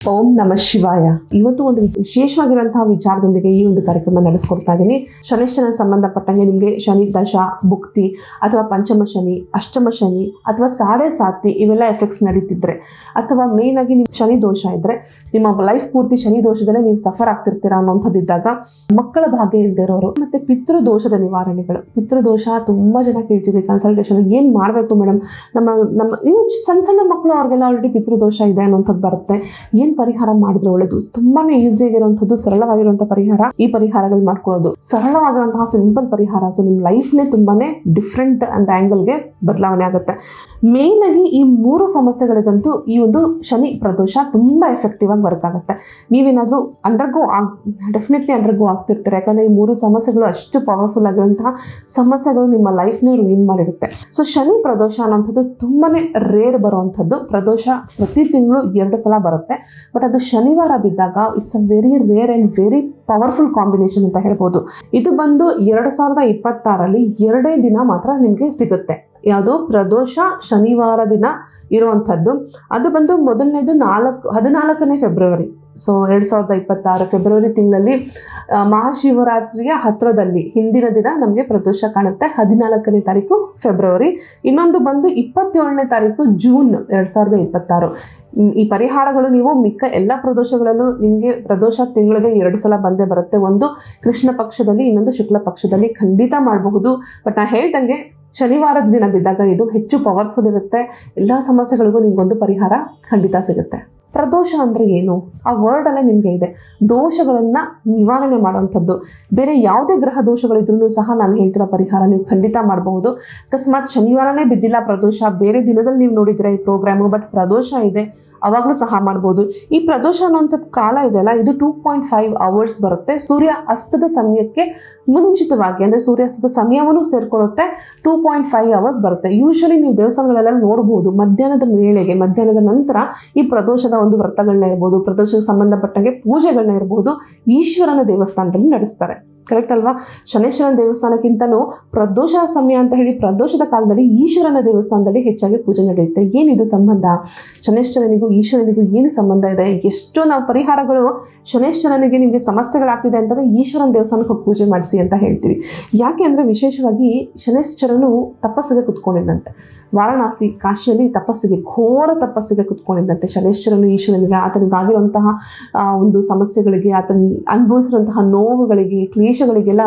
ಓಂ ನಮ ಶಿವಾಯ. ಇವತ್ತು ಒಂದು ವಿಶೇಷವಾಗಿರುವಂತಹ ವಿಚಾರದೊಂದಿಗೆ ಈ ಒಂದು ಕಾರ್ಯಕ್ರಮ ನಡೆಸ್ಕೊಡ್ತಾ ಇದ್ದೀನಿ ಶನಿಶ್ಚನ ಸಂಬಂಧಪಟ್ಟಂಗೆ ನಿಮಗೆ ಶನಿ, ದಶ, ಭುಕ್ತಿ ಅಥವಾ ಪಂಚಮ ಶನಿ, ಅಷ್ಟಮ ಶನಿ ಅಥವಾ ಸಾಡೆ ಸಾತಿ ಇವೆಲ್ಲ ಎಫೆಕ್ಟ್ಸ್ ನಡೀತಿದ್ರೆ ಅಥವಾ ಮೇನ್ ಆಗಿ ನಿಮ್ ಶನಿ ದೋಷ ಇದ್ರೆ ನಿಮ್ಮ ಲೈಫ್ ಪೂರ್ತಿ ಶನಿ ದೋಷದಲ್ಲೇ ನೀವು ಸಫರ್ ಆಗ್ತಿರ್ತೀರಾ ಅನ್ನೋಂಥದ್ದಿದ್ದಾಗ ಮಕ್ಕಳ ಭಾಗ್ಯ ಇಲ್ದಿರೋರು ಮತ್ತೆ ಪಿತೃದೋಷದ ನಿವಾರಣೆಗಳು. ಪಿತೃದೋಷ ತುಂಬಾ ಜನ ಕೇಳ್ತಿದ್ವಿ ಕನ್ಸಲ್ಟೇಷನ್ ಏನ್ ಮಾಡ್ಬೇಕು ಮೇಡಮ್ ನಮ್ಮ ನಮ್ಮ, ಇನ್ನು ಸಣ್ಣ ಸಣ್ಣ ಮಕ್ಕಳು ಅವ್ರಿಗೆಲ್ಲ ಆಲ್ರೆಡಿ ಪಿತೃದೋಷ ಇದೆ ಅನ್ನೋಂಥದ್ದು ಬರುತ್ತೆ. ಏನ್ ಪರಿಹಾರ ಮಾಡಿದ್ರೆ ಒಳ್ಳೇದು? ತುಂಬಾನೇ ಈಸಿ ಆಗಿರುವಂಥದ್ದು ಸರಳವಾಗಿರುವಂತಹ ಪರಿಹಾರ ಈ ಪರಿಹಾರಗಳು ಮಾಡ್ಕೊಳ್ಳೋದು. ಸರಳವಾಗಿರುವಂತಹ ಸಿಂಪಲ್ ಪರಿಹಾರ. ಸೊ ನಿಮ್ಮ ಲೈಫ್ನೇ ತುಂಬಾನೇ ಡಿಫ್ರೆಂಟ್ ಅಂಡ್ ಆಂಗಲ್ಗೆ ಬದಲಾವಣೆ ಆಗುತ್ತೆ. ಮೇನ್ ಆಗಿ ಈ ಮೂರು ಸಮಸ್ಯೆಗಳಿಗಂತೂ ಈ ಒಂದು ಶನಿ ಪ್ರದೋಷ ತುಂಬ ಎಫೆಕ್ಟಿವ್ ಆಗಿ ವರ್ಕ್ ಆಗುತ್ತೆ. ನೀವೇನಾದರೂ ಅಂಡರ್ಗೋ ಆಗ್ ಡೆಫಿನೆಟ್ಲಿ ಅಂಡರ್ಗೋ ಆಗ್ತಿರ್ತಾರೆ. ಯಾಕಂದ್ರೆ ಈ ಮೂರು ಸಮಸ್ಯೆಗಳು ಅಷ್ಟು ಪವರ್ಫುಲ್ ಆಗಿರುವಂತಹ ಸಮಸ್ಯೆಗಳು ನಿಮ್ಮ ಲೈಫ್ನೇ ರೂಯಿನ್ ಮಾಡಿರುತ್ತೆ. ಸೊ ಶನಿ ಪ್ರದೋಷ ಅನ್ನೋಂಥದ್ದು ತುಂಬಾನೇ ರೇರ್ ಬರುವಂಥದ್ದು. ಪ್ರದೋಷ ಪ್ರತಿ ತಿಂಗಳು ಎರಡು ಸಲ ಬರುತ್ತೆ. ಬಟ್ ಅದು ಶನಿವಾರ ಬಿದ್ದಾಗ it's a very rare and very powerful combination ಅಂತ ಹೇಳ್ಬೋದು. ಇದು ಬಂದು ಎರಡು ಸಾವಿರದ ಇಪ್ಪತ್ತಾರಲ್ಲಿ ಎರಡೇ ದಿನ ಮಾತ್ರ ನಿಮಗೆ ಸಿಗುತ್ತೆ. ಯಾವುದು ಪ್ರದೋಷ ಶನಿವಾರ ದಿನ ಇರುವಂಥದ್ದು. ಅದು ಬಂದು ಮೊದಲನೇದು ನಾಲ್ಕು, ಹದಿನಾಲ್ಕನೇ ಫೆಬ್ರವರಿ. ಸೊ ಎರಡು ಸಾವಿರದ ಇಪ್ಪತ್ತಾರು ಫೆಬ್ರವರಿ ತಿಂಗಳಲ್ಲಿ ಮಹಾಶಿವರಾತ್ರಿಯ ಹತ್ರದಲ್ಲಿ, ಹಿಂದಿನ ದಿನ ನಮಗೆ ಪ್ರದೋಷ ಕಾಣುತ್ತೆ. ಹದಿನಾಲ್ಕನೇ ತಾರೀಕು ಫೆಬ್ರವರಿ. ಇನ್ನೊಂದು ಬಂದು ಇಪ್ಪತ್ತೇಳನೇ ತಾರೀಕು ಜೂನ್ ಎರಡು ಸಾವಿರದ ಇಪ್ಪತ್ತಾರು. ಈ ಪರಿಹಾರಗಳು ನೀವು ಮಿಕ್ಕ ಎಲ್ಲ ಪ್ರದೋಷಗಳಲ್ಲೂ ನಿಮಗೆ ಪ್ರದೋಷ ತಿಂಗಳಿಗೆ ಎರಡು ಸಲ ಬಂದೇ ಬರುತ್ತೆ. ಒಂದು ಕೃಷ್ಣ ಪಕ್ಷದಲ್ಲಿ, ಇನ್ನೊಂದು ಶುಕ್ಲ ಪಕ್ಷದಲ್ಲಿ ಖಂಡಿತ ಮಾಡಬಹುದು. ಬಟ್ ನಾ ಹೇಳ್ದಂಗೆ ಶನಿವಾರದ ದಿನ ಬಿದ್ದಾಗ ಇದು ಹೆಚ್ಚು ಪವರ್ಫುಲ್ ಇರುತ್ತೆ. ಎಲ್ಲ ಸಮಸ್ಯೆಗಳಿಗೂ ನಿಮಗೊಂದು ಪರಿಹಾರ ಖಂಡಿತ ಸಿಗುತ್ತೆ. ಪ್ರದೋಷ ಅಂದರೆ ಏನು? ಆ ವರ್ಡ್ ಅಲ್ಲೇ ನಿಮಗೆ ಇದೆ. ದೋಷಗಳನ್ನು ನಿವಾರಣೆ ಮಾಡುವಂಥದ್ದು. ಬೇರೆ ಯಾವುದೇ ಗ್ರಹ ದೋಷಗಳಿದ್ರೂ ಸಹ ನಾನು ಹೇಳ್ತಿರೋ ಪರಿಹಾರ ನೀವು ಖಂಡಿತ ಮಾಡಬಹುದು. ಅಕಸ್ಮಾತ್ ಶನಿವಾರನೇ ಬಿದ್ದಿಲ್ಲ ಪ್ರದೋಷ, ಬೇರೆ ದಿನದಲ್ಲಿ ನೀವು ನೋಡಿದ್ರೆ ಈ ಪ್ರೋಗ್ರಾಮು ಬಟ್ ಪ್ರದೋಷ ಇದೆ. ಅವಾಗಲೂ ಸಹ ಮಾಡ್ಬೋದು. ಈ ಪ್ರದೋಷ ಅನ್ನೋಂಥದ್ದು ಕಾಲ ಇದೆಯಲ್ಲ, ಇದು ಟೂ ಪಾಯಿಂಟ್ ಫೈವ್ ಅವರ್ಸ್ ಬರುತ್ತೆ. ಸೂರ್ಯ ಅಸ್ತದ ಸಮಯಕ್ಕೆ ಮುಂಚಿತವಾಗಿ, ಅಂದರೆ ಸೂರ್ಯಾಸ್ತದ ಸಮಯವನ್ನು ಸೇರ್ಕೊಳ್ಳುತ್ತೆ. ಟೂ ಪಾಯಿಂಟ್ ಫೈವ್ ಅವರ್ಸ್ ಬರುತ್ತೆ. ಯೂಶಲಿ ನೀವು ದೇವಸ್ಥಾನಗಳೆಲ್ಲ ನೋಡ್ಬೋದು, ಮಧ್ಯಾಹ್ನದ ವೇಳೆಗೆ ಮಧ್ಯಾಹ್ನದ ನಂತರ ಈ ಪ್ರದೋಷದ ಒಂದು ವ್ರತಗಳನ್ನ ಇರ್ಬೋದು, ಪ್ರದೋಷಕ್ಕೆ ಸಂಬಂಧಪಟ್ಟಂಗೆ ಪೂಜೆಗಳನ್ನ ಇರ್ಬೋದು, ಈಶ್ವರನ ದೇವಸ್ಥಾನದಲ್ಲಿ ನಡೆಸ್ತಾರೆ. ಕರೆಕ್ಟ್ ಅಲ್ವಾ? ಶನೇಶ್ವರನ ದೇವಸ್ಥಾನಕ್ಕಿಂತಲೂ ಪ್ರದೋಷ ಸಮಯ ಅಂತ ಹೇಳಿ ಪ್ರದೋಷದ ಕಾಲದಲ್ಲಿ ಈಶ್ವರನ ದೇವಸ್ಥಾನದಲ್ಲಿ ಹೆಚ್ಚಾಗಿ ಪೂಜೆ ನಡೆಯುತ್ತೆ. ಏನಿದು ಸಂಬಂಧ? ಶನೇಶ್ವರನಿಗೂ ಈಶ್ವರನಿಗೂ ಏನು ಸಂಬಂಧ ಇದೆ? ಎಷ್ಟೋ ನಾವು ಪರಿಹಾರಗಳು ಶನೇಶ್ವರನಿಗೆ ನಿಮಗೆ ಸಮಸ್ಯೆಗಳಾಗ್ತಿದೆ ಅಂತಂದರೆ ಈಶ್ವರನ ದೇವಸ್ಥಾನಕ್ಕೆ ಹೋಗಿ ಪೂಜೆ ಮಾಡಿಸಿ ಅಂತ ಹೇಳ್ತೀವಿ. ಯಾಕೆ ಅಂದರೆ ವಿಶೇಷವಾಗಿ ಶನೇಶ್ವರನು ತಪಸ್ಸಿಗೆ ಕುತ್ಕೊಂಡಿದ್ದಂತೆ. ವಾರಣಾಸಿ ಕಾಶಿಯಲ್ಲಿ ತಪಸ್ಸಿಗೆ, ಘೋರ ತಪಸ್ಸಿಗೆ ಕುತ್ಕೊಂಡಿದ್ದಂತೆ ಶನೇಶ್ವರನು ಈಶ್ವರನಿಗೆ, ಆತನಿಗಾಗಿರುವಂತಹ ಒಂದು ಸಮಸ್ಯೆಗಳಿಗೆ, ಆತನ ಅನುಭವಿಸಿರುವಂತಹ ನೋವುಗಳಿಗೆ, ಕ್ಲೇಶಗಳಿಗೆಲ್ಲ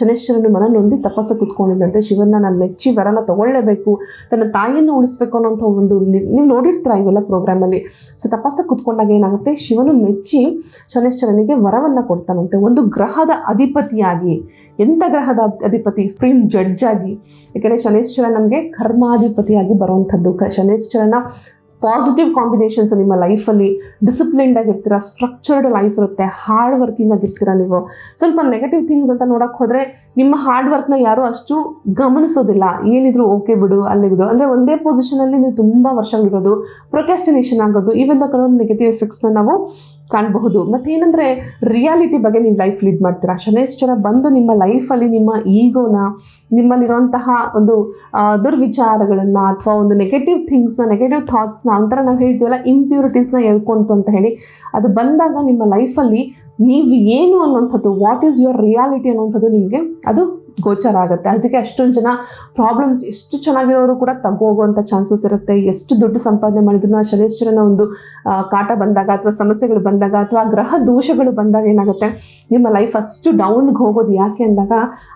ಶನೇಶ್ವರನು ಮನನೊಂದಿ ತಪಸ್ಸು ಕುತ್ಕೊಂಡಿದ್ದಂತೆ. ಶಿವನ ನಾನು ಮೆಚ್ಚಿ ವರನ ತಗೊಳ್ಳೇಬೇಕು, ತನ್ನ ತಾಯಿಯನ್ನು ಉಳಿಸ್ಬೇಕು ಅನ್ನೋಂಥ ಒಂದು ನೀವು ನೋಡಿರ್ತೀರ ಇವೆಲ್ಲ ಪ್ರೋಗ್ರಾಮಲ್ಲಿ ಸೊ ತಪಸ್ಸು ಕುತ್ಕೊಂಡಾಗ ಏನಾಗುತ್ತೆ? ಶಿವನು ಮೆಚ್ಚಿ ಶನೇಶ್ವರನಿಗೆ ವರವನ್ನು ಕೊಡ್ತಾನಂತೆ. ಒಂದು ಗ್ರಹದ ಅಧಿಪತಿಯಾಗಿ, ಎಂಥ ಗ್ರಹದ ಅಧಿಪತಿ? ಸುಪ್ರೀಂ ಜಡ್ಜ್ ಆಗಿ ಯಾಕೆಂದರೆ ಶನೇಶ್ವರ ನಮಗೆ ಕರ್ಮಾಧಿಪತಿಯಾಗಿ ಬರುವಂಥದ್ದು. ಕ ಶನೇಶ್ವರನ ಪಾಸಿಟಿವ್ ಕಾಂಬಿನೇಷನ್ಸ್ ನಿಮ್ಮ ಲೈಫಲ್ಲಿ ಡಿಸಿಪ್ಲಿನ್ಡ್ ಆಗಿರ್ತೀರ ಸ್ಟ್ರಕ್ಚರ್ಡ್ ಲೈಫ್ ಇರುತ್ತೆ ಹಾರ್ಡ್ ವರ್ಕಿಂಗ್ ಆಗಿರ್ತೀರ ನೀವು. ಸ್ವಲ್ಪ ನೆಗೆಟಿವ್ ಥಿಂಗ್ಸ್ ಅಂತ ನೋಡಕ್ಕೆ ಹೋದರೆ ನಿಮ್ಮ ಹಾರ್ಡ್ ವರ್ಕ್ನ ಯಾರೂ ಅಷ್ಟು ಗಮನಿಸೋದಿಲ್ಲ. ಏನಿದ್ರು ಓಕೆ ಬಿಡು, ಅಲ್ಲೇ ಬಿಡು. ಅಂದರೆ ಒಂದೇ ಪೊಸಿಷನಲ್ಲಿ ನೀವು ತುಂಬ ವರ್ಷಗಳಿರೋದು ಪ್ರೊಕ್ಯಾಸ್ಟಿನೇಷನ್ ಆಗೋದು ಇವೆಲ್ಲ ಕೆಲವೊಂದು ನೆಗೆಟಿವ್ ಎಫೆಕ್ಟ್ಸ್ನ ನಾವು ಕಾಣಬಹುದು. ಮತ್ತೇನೆಂದರೆ ರಿಯಾಲಿಟಿ ಬಗ್ಗೆ ನೀವು ಲೈಫ್ ಲೀಡ್ ಮಾಡ್ತೀರಾ? ಶನೇಶ್ವರ ಬಂದು ನಿಮ್ಮ ಲೈಫಲ್ಲಿ ನಿಮ್ಮ ಈಗೋನ ನಿಮ್ಮಲ್ಲಿರುವಂತಹ ಒಂದು ದುರ್ವಿಚಾರಗಳನ್ನು ಅಥವಾ ಒಂದು ನೆಗೆಟಿವ್ ಥಿಂಗ್ಸ್ನ ನೆಗೆಟಿವ್ ಥಾಟ್ಸ್ನ ಒಂಥರ ನಾವು ಹೇಳ್ತೀವಲ್ಲ ಇಂಪ್ಯೂರಿಟೀಸ್ನ ಹೇಳ್ಕೊಂತು ಅಂತ ಹೇಳಿ, ಅದು ಬಂದಾಗ ನಿಮ್ಮ ಲೈಫಲ್ಲಿ ನೀವು ಏನು ಅನ್ನುವಂಥದ್ದು ವಾಟ್ ಈಸ್ ಯುವರ್ ರಿಯಾಲಿಟಿ ಅನ್ನುವಂಥದ್ದು ನಿಮಗೆ ಅದು ಗೋಚರ ಆಗುತ್ತೆ. ಅದಕ್ಕೆ ಅಷ್ಟೊಂದು ಜನ ಪ್ರಾಬ್ಲಮ್ಸ್ ಎಷ್ಟು ಚೆನ್ನಾಗಿರೋರು ಕೂಡ ತಗೋಗುವಂಥ ಚಾನ್ಸಸ್ ಇರುತ್ತೆ. ಎಷ್ಟು ದುಡ್ಡು ಸಂಪಾದನೆ ಮಾಡಿದ್ರು ಆ ಶನೇಶ್ವರನ ಒಂದು ಕಾಟ ಬಂದಾಗ ಅಥವಾ ಸಮಸ್ಯೆಗಳು ಬಂದಾಗ ಅಥವಾ ಗ್ರಹ ದೋಷಗಳು ಬಂದಾಗ ಏನಾಗುತ್ತೆ? ನಿಮ್ಮ ಲೈಫ್ ಅಷ್ಟು ಡೌನ್ಗೆ ಹೋಗೋದು ಯಾಕೆ ಅಂದಾಗ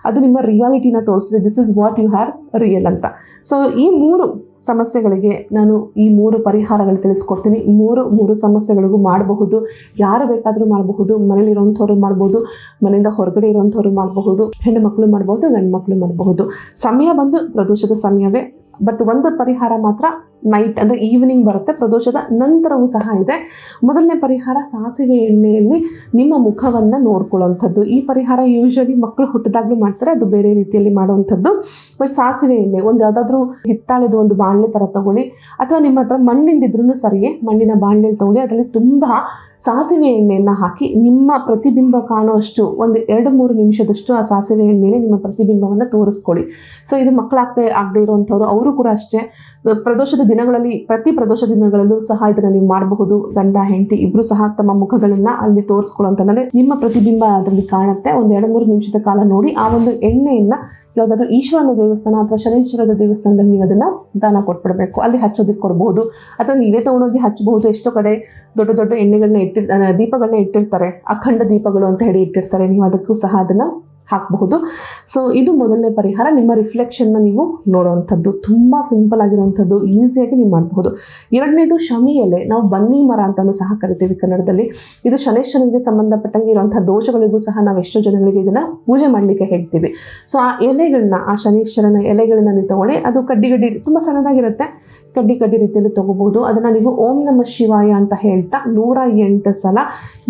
ಅದು ನಿಮ್ಮ ರಿಯಾಲಿಟಿನ ತೋರಿಸಿದೆ this is what you are real ಅಂತ. ಸೊ ಈ ಮೂರು ಸಮಸ್ಯೆಗಳಿಗೆ ನಾನು ಈ ಮೂರು ಪರಿಹಾರಗಳು ತಿಳಿಸ್ಕೊಡ್ತೀನಿ. ಮೂರು ಮೂರು ಸಮಸ್ಯೆಗಳಿಗೂ ಮಾಡಬಹುದು. ಯಾರು ಬೇಕಾದರೂ ಮಾಡಬಹುದು. ಮನೇಲಿ ಮಾಡ್ಬೋದು. ಮನೆಯಿಂದ ಹೊರಗಡೆ ಇರೋಂಥವ್ರು ಮಾಡಬಹುದು. ಹೆಣ್ಣು ಮಕ್ಕಳು ಮಾಡ್ಬೋದು, ಗಂಡು ಮಕ್ಕಳು ಮಾಡಬಹುದು. ಸಮಯ ಬಂದು ಪ್ರದೋಷದ ಸಮಯವೇ. ಬಟ್ ಒಂದು ಪರಿಹಾರ ಮಾತ್ರ ನೈಟ್ ಅಂದರೆ ಈವ್ನಿಂಗ್ ಬರುತ್ತೆ. ಪ್ರದೋಷದ ನಂತರವೂ ಸಹ ಇದೆ. ಮೊದಲನೇ ಪರಿಹಾರ ಸಾಸಿವೆ ಎಣ್ಣೆಯಲ್ಲಿ ನಿಮ್ಮ ಮುಖವನ್ನು ನೋಡ್ಕೊಳ್ಳೋವಂಥದ್ದು. ಈ ಪರಿಹಾರ ಯೂಶ್ವಲಿ ಮಕ್ಕಳು ಹುಟ್ಟಿದಾಗಲೂ ಮಾಡ್ತಾರೆ, ಅದು ಬೇರೆ ರೀತಿಯಲ್ಲಿ ಮಾಡುವಂಥದ್ದು. ಬಟ್ ಸಾಸಿವೆ ಎಣ್ಣೆ, ಒಂದು ಯಾವುದಾದ್ರೂ ಹಿತ್ತಾಳೆದು ಒಂದು ಬಾಣಲೆ ಥರ ತೊಗೊಳ್ಳಿ. ಅಥವಾ ನಿಮ್ಮ ಹತ್ರ ಮಣ್ಣಿಂದಿದ್ರೂ ಸರಿಯೇ, ಮಣ್ಣಿನ ಬಾಣಲೆಯಲ್ಲಿ ತಗೊಳ್ಳಿ. ಅದರಲ್ಲಿ ತುಂಬ ಸಾಸಿವೆ ಎಣ್ಣೆಯನ್ನು ಹಾಕಿ ನಿಮ್ಮ ಪ್ರತಿಬಿಂಬ ಕಾಣುವಷ್ಟು ಒಂದು ಎರಡು ಮೂರು ನಿಮಿಷದಷ್ಟು ಆ ಸಾಸಿವೆ ಎಣ್ಣೆಯಲ್ಲಿ ನಿಮ್ಮ ಪ್ರತಿಬಿಂಬವನ್ನು ತೋರಿಸ್ಕೊಳ್ಳಿ. ಸೊ ಇದು ಮಕ್ಕಳಾಗ್ತೇ ಆಗದೆ ಇರುವಂಥವ್ರು, ಅವರು ಕೂಡ ಅಷ್ಟೇ. ಪ್ರದೋಷದ ದಿನಗಳಲ್ಲಿ, ಪ್ರತಿ ಪ್ರದೋಷ ದಿನಗಳಲ್ಲೂ ಸಹ ಇದನ್ನ ನೀವು ಮಾಡಬಹುದು. ಗಂಡ, ಹೆಂಡತಿ ಇಬ್ರು ಸಹ ತಮ್ಮ ಮುಖಗಳನ್ನ ಅಲ್ಲಿ ತೋರಿಸ್ಕೊಳ್ಳೋಂತಂದ್ರೆ ನಿಮ್ಮ ಪ್ರತಿಬಿಂಬ ಅದರಲ್ಲಿ ಕಾಣುತ್ತೆ. ಒಂದು ಎರಡು, ಮೂರು ನಿಮಿಷದ ಕಾಲ ನೋಡಿ, ಆ ಒಂದು ಎಣ್ಣೆಯನ್ನ ಯಾವುದಾದ್ರೂ ಈಶ್ವರನ ದೇವಸ್ಥಾನ ಅಥವಾ ಶನೇಶ್ವರದ ದೇವಸ್ಥಾನದಲ್ಲಿ ನೀವು ಅದನ್ನ ದಾನ ಕೊಟ್ಬಿಡ್ಬೇಕು. ಅಲ್ಲಿ ಹಚ್ಚೋದಕ್ಕೆ ಕೊಡಬಹುದು ಅಥವಾ ನೀವೇ ತಗೊಂಡೋಗಿ ಹಚ್ಚಬಹುದು. ಎಷ್ಟೋ ಕಡೆ ದೊಡ್ಡ ದೊಡ್ಡ ಎಣ್ಣೆಗಳನ್ನ ಇಟ್ಟಿರ್ ದೀಪಗಳನ್ನ ಇಟ್ಟಿರ್ತಾರೆ. ಅಖಂಡ ದೀಪಗಳು ಅಂತ ಹೇಳಿ ಇಟ್ಟಿರ್ತಾರೆ. ನೀವು ಅದಕ್ಕೂ ಸಹ ಅದನ್ನ ಹಾಕಬಹುದು. ಸೊ ಇದು ಮೊದಲನೇ ಪರಿಹಾರ. ನಿಮ್ಮ ರಿಫ್ಲೆಕ್ಷನ್ನ ನೀವು ನೋಡುವಂಥದ್ದು. ತುಂಬ ಸಿಂಪಲ್ ಆಗಿರುವಂಥದ್ದು. ಈಸಿಯಾಗಿ ನೀವು ಮಾಡಬಹುದು. ಎರಡನೇದು ಶಮಿ ಎಲೆ. ನಾವು ಬನ್ನಿ ಮರ ಅಂತಲೂ ಸಹ ಕರಿತೀವಿ ಕನ್ನಡದಲ್ಲಿ. ಇದು ಶನೇಶ್ವರನಿಗೆ ಸಂಬಂಧಪಟ್ಟಂಗೆ ಇರುವಂಥ ದೋಷಗಳಿಗೂ ಸಹ ನಾವು ಎಷ್ಟೋ ಜನಗಳಿಗೆ ಇದನ್ನು ಪೂಜೆ ಮಾಡಲಿಕ್ಕೆ ಹೇಳ್ತೀವಿ. ಸೊ ಆ ಎಲೆಗಳನ್ನ, ಆ ಶನೇಶ್ವರನ ಎಲೆಗಳನ್ನ ನೀವು ತಗೊಳ್ಳಿ ಅದು ಕಡ್ಡಿ ಗಡ್ಡಿ ತುಂಬ ಸಣ್ಣದಾಗಿರುತ್ತೆ. ಕಡ್ಡಿ ಕಡ್ಡಿ ರೀತಿಯಲ್ಲಿ ತಗೋಬಹುದು. ಅದನ್ನು ನೀವು ಓಂ ನಮ ಶಿವಾಯ ಅಂತ ಹೇಳ್ತಾ ನೂರ ಎಂಟು ಸಲ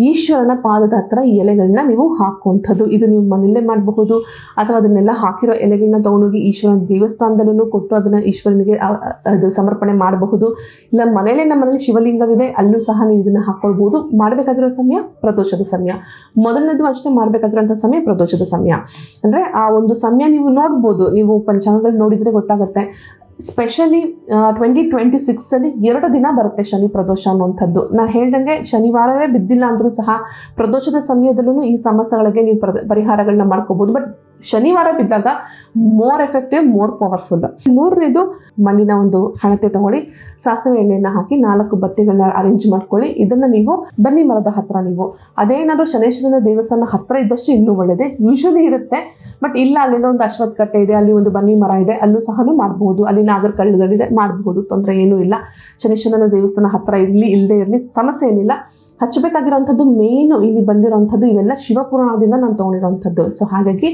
ಈಶ್ವರನ ಪಾದದ ಹತ್ರ ಎಲೆಗಳನ್ನ ನೀವು ಹಾಕುವಂಥದ್ದು. ಇದು ನೀವು ಮನೆಯಲ್ಲೇ ಮಾಡಬಹುದು. ಅಥವಾ ಅದನ್ನೆಲ್ಲ ಹಾಕಿರೋ ಎಲೆಗಳನ್ನ ತಗೊಂಡೋಗಿ ಈಶ್ವರನ ದೇವಸ್ಥಾನದಲ್ಲೂ ಕೊಟ್ಟು ಅದನ್ನು ಈಶ್ವರನಿಗೆ ಅದು ಸಮರ್ಪಣೆ ಮಾಡಬಹುದು. ಇಲ್ಲ, ಮನೇಲೆ ನಮ್ಮ ಮನೇಲಿ ಶಿವಲಿಂಗವಿದೆ, ಅಲ್ಲೂ ಸಹ ನೀವು ಇದನ್ನು ಹಾಕೊಳ್ಬಹುದು. ಮಾಡಬೇಕಾಗಿರೋ ಸಮಯ, ಪ್ರದೋಷದ ಸಮಯ. ಮೊದಲನೇದು ಅಷ್ಟೇ ಮಾಡಬೇಕಾಗಿರೋಂಥ ಸಮಯ, ಪ್ರದೋಷದ ಸಮಯ. ಅಂದರೆ ಆ ಒಂದು ಸಮಯ ನೀವು ನೋಡ್ಬೋದು. ನೀವು ಪಂಚಾಂಗಗಳು ನೋಡಿದರೆ ಗೊತ್ತಾಗುತ್ತೆ. ಸ್ಪೆಷಲಿ ಟ್ವೆಂಟಿ ಟ್ವೆಂಟಿ ಸಿಕ್ಸಲ್ಲಿ ಎರಡು ದಿನ ಬರುತ್ತೆ ಶನಿ ಪ್ರದೋಷ ಅನ್ನುವಂಥದ್ದು. ನಾನು ಹೇಳ್ದಂಗೆ ಶನಿವಾರವೇ ಬಿದ್ದಿಲ್ಲ ಅಂದರೂ ಸಹ ಪ್ರದೋಷದ ಸಮಯದಲ್ಲೂ ಈ ಸಮಸ್ಯೆಗಳಿಗೆ ನೀವು ಪ್ರ ಪರಿಹಾರಗಳನ್ನ ಮಾಡ್ಕೋಬೋದು. ಬಟ್ ಶನಿವಾರ ಬಿದ್ದಾಗ ಮೋರ್ ಎಫೆಕ್ಟಿವ್ ಮೋರ್ ಪವರ್ಫುಲ್ ಮೂರನೇದು ಮಣ್ಣಿನ ಒಂದು ಹಣತೆ ತಗೊಳ್ಳಿ. ಸಾಸಿವೆ ಎಣ್ಣೆಯನ್ನು ಹಾಕಿ ನಾಲ್ಕು ಬತ್ತಿಗಳನ್ನ ಅರೇಂಜ್ ಮಾಡ್ಕೊಳ್ಳಿ. ಇದನ್ನು ನೀವು ಬನ್ನಿ ಮರದ ಹತ್ರ ನೀವು. ಅದೇನಾದರೂ ಶನೇಶ್ವರನ ದೇವಸ್ಥಾನ ಹತ್ರ ಇದ್ದಷ್ಟು ಇನ್ನೂ ಒಳ್ಳೆಯದೇ ಯೂಶಲಿ ಇರುತ್ತೆ. ಬಟ್ ಇಲ್ಲ ಅಲ್ಲಿಂದ ಒಂದು ಅಶ್ವತ್ಥ ಕಟ್ಟೆ ಇದೆ, ಅಲ್ಲಿ ಒಂದು ಬನ್ನಿ ಮರ ಇದೆ, ಅಲ್ಲೂ ಸಹ ಮಾಡಬಹುದು ಅಲ್ಲಿ ನಾಗರ ಇದೆ ಮಾಡಬಹುದು ತೊಂದರೆ ಏನೂ ಇಲ್ಲ. ಶನೇಶ್ವರನ ದೇವಸ್ಥಾನ ಹತ್ರ ಇರಲಿ ಇಲ್ಲದೆ ಇರಲಿ, ಸಮಸ್ಯೆ ಏನಿಲ್ಲ. ಹಚ್ಚಬೇಕಾಗಿರುವಂಥದ್ದು ಮೇನು ಇಲ್ಲಿ ಬಂದಿರೋಂಥದ್ದು ಇವೆಲ್ಲ ಶಿವಪುರಾಣದಿಂದ ನಾನು ತೊಗೊಂಡಿರುವಂಥದ್ದು. ಸೊ ಹಾಗಾಗಿ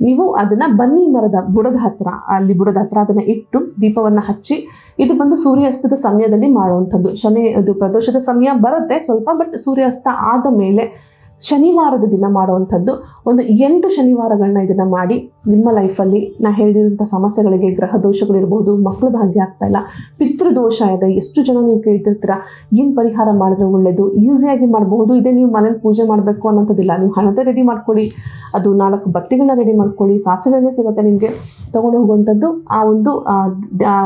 ನೀವು ಅದನ್ನ ಬನ್ನಿ ಮರದ ಬುಡದ ಹತ್ರ, ಅಲ್ಲಿ ಬುಡದ ಹತ್ರ ಅದನ್ನ ಇಟ್ಟು ದೀಪವನ್ನು ಹಚ್ಚಿ, ಇದು ಬಂದು ಸೂರ್ಯಾಸ್ತದ ಸಮಯದಲ್ಲಿ ಮಾಡುವಂಥದ್ದು. ಶನಿ, ಅದು ಪ್ರದೋಷದ ಸಮಯ ಬರುತ್ತೆ ಸ್ವಲ್ಪ ಬಟ್ ಸೂರ್ಯಾಸ್ತ ಆದ ಮೇಲೆ ಶನಿವಾರದ ದಿನ ಮಾಡುವಂಥದ್ದು. ಒಂದು ಎಂಟು ಶನಿವಾರಗಳನ್ನ ಇದನ್ನು ಮಾಡಿ ನಿಮ್ಮ ಲೈಫಲ್ಲಿ ನಾ ಹೇಳಿರೋಂಥ ಸಮಸ್ಯೆಗಳಿಗೆ, ಗ್ರಹ ದೋಷಗಳಿರ್ಬೋದು ಮಕ್ಕಳು ಭಾಗ್ಯ ಆಗ್ತಾ ಇಲ್ಲ ಪಿತೃದೋಷ ಇದೆ, ಎಷ್ಟು ಜನ ನೀವು ಕೇಳ್ತಿರ್ತೀರ, ಏನು ಪರಿಹಾರ ಮಾಡಿದ್ರೆ ಒಳ್ಳೆಯದು ಈಸಿಯಾಗಿ ಮಾಡಬಹುದು ಇದೇ ನೀವು ಮನೇಲಿ ಪೂಜೆ ಮಾಡಬೇಕು ಅನ್ನೋಂಥದ್ದಿಲ್ಲ, ನೀವು ಹಣತೆ ರೆಡಿ ಮಾಡ್ಕೊಳ್ಳಿ, ಅದು ನಾಲ್ಕು ಬತ್ತಿಗಳನ್ನ ರೆಡಿ ಮಾಡ್ಕೊಳ್ಳಿ ಸಾಸಿವೆನೇ ಸಿಗುತ್ತೆ ನಿಮಗೆ, ತೊಗೊಂಡು ಹೋಗುವಂಥದ್ದು ಆ ಒಂದು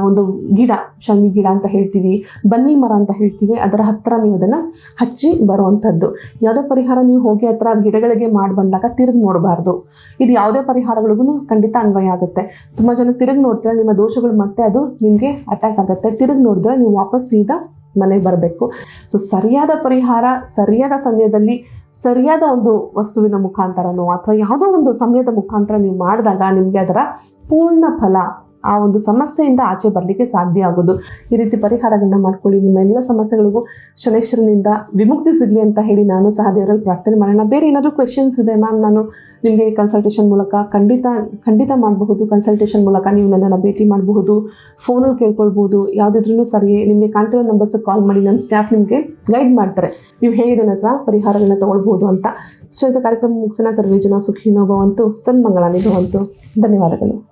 ಒಂದು ಗಿಡ ಶಮಿ ಗಿಡ ಅಂತ ಹೇಳ್ತೀವಿ, ಬನ್ನಿ ಮರ ಅಂತ ಹೇಳ್ತೀವಿ, ಅದರ ಹತ್ತಿರ ನೀವು ಅದನ್ನು ಹಚ್ಚಿ ಬರುವಂಥದ್ದು. ಯಾವುದೋ ಪರಿಹಾರ ನೀವು ಹೋಗಿ ಹತ್ರ ಗಿಡಗಳಿಗೆ ಮಾಡಿ ಬಂದಾಗ ನೋಡಬಾರ್ದು. ಇದು ಯಾವುದೇ ಪರಿಹಾರಗಳಿಗೂ ಖಂಡಿತ ಅನ್ವಯ ಆಗುತ್ತೆ. ತುಂಬ ಜನ ತಿರುಗಿ ನೋಡ್ತಾರೆ ನಿಮ್ಮ ದೋಷಗಳು ಮತ್ತೆ ಅದು ನಿಮಗೆ ಅಟ್ಯಾಕ್ ಆಗುತ್ತೆ. ತಿರುಗಿ ನೋಡಿದ್ರೆ ನೀವು ವಾಪಸ್ ಸೀದಾ ಮನೆಗೆ ಬರಬೇಕು. ಸೊ ಸರಿಯಾದ ಪರಿಹಾರ, ಸರಿಯಾದ ಸಮಯದಲ್ಲಿ, ಸರಿಯಾದ ಒಂದು ವಸ್ತುವಿನ ಮುಖಾಂತರನೋ ಅಥವಾ ಯಾವುದೋ ಒಂದು ಸಮಯದ ಮುಖಾಂತರ ನೀವು ಮಾಡಿದಾಗ ನಿಮಗೆ ಅದರ ಪೂರ್ಣ ಫಲ ಆ ಒಂದು ಸಮಸ್ಯೆಯಿಂದ ಆಚೆ ಬರಲಿಕ್ಕೆ ಸಾಧ್ಯ ಆಗೋದು. ಈ ರೀತಿ ಪರಿಹಾರಗಳನ್ನ ಮಾಡ್ಕೊಳ್ಳಿ. ನಿಮ್ಮ ಎಲ್ಲ ಸಮಸ್ಯೆಗಳಿಗೂ ಶನೇಶ್ವರನಿಂದ ವಿಮುಕ್ತಿ ಸಿಗಲಿ ಅಂತ ಹೇಳಿ ನಾನು ಸಹ ದೇವರಲ್ಲಿ ಪ್ರಾರ್ಥನೆ ಮಾಡೋಣ. ಬೇರೆ ಏನಾದರೂ ಕ್ವೆಶನ್ಸ್ ಇದೆ ಮ್ಯಾಮ್ ನಾನು ನಿಮಗೆ ಕನ್ಸಲ್ಟೇಷನ್ ಮೂಲಕ ಖಂಡಿತ ಖಂಡಿತ ಮಾಡಬಹುದು. ಕನ್ಸಲ್ಟೇಷನ್ ಮೂಲಕ ನೀವು ನನ್ನನ್ನು ಭೇಟಿ ಮಾಡಬಹುದು. ಫೋನಲ್ಲಿ ಕೇಳ್ಕೊಳ್ಬೋದು ಯಾವುದಿದ್ರೂ ಸರಿಯೇ. ನಿಮಗೆ ಕಾಂಟ್ಯಾಕ್ಟ್ ನಂಬರ್ಸಿಗೆ ಕಾಲ್ ಮಾಡಿ. ನಮ್ಮ ಸ್ಟಾಫ್ ನಿಮಗೆ ಗೈಡ್ ಮಾಡ್ತಾರೆ. ನೀವು ಹೇಗೆ ನನ್ನ ಪರಿಹಾರಗಳನ್ನ ತೊಗೊಳ್ಬೋದು ಅಂತ. ಸೊ ಕಾರ್ಯಕ್ರಮ ಮುಗಿಸಿನ ಸರ್ವೇ ಜನ ಸುಖಿನೋ ಭವಂತು. ಸನ್ಮಂಗಳಾನಿ ಭವಂತು. ಧನ್ಯವಾದಗಳು.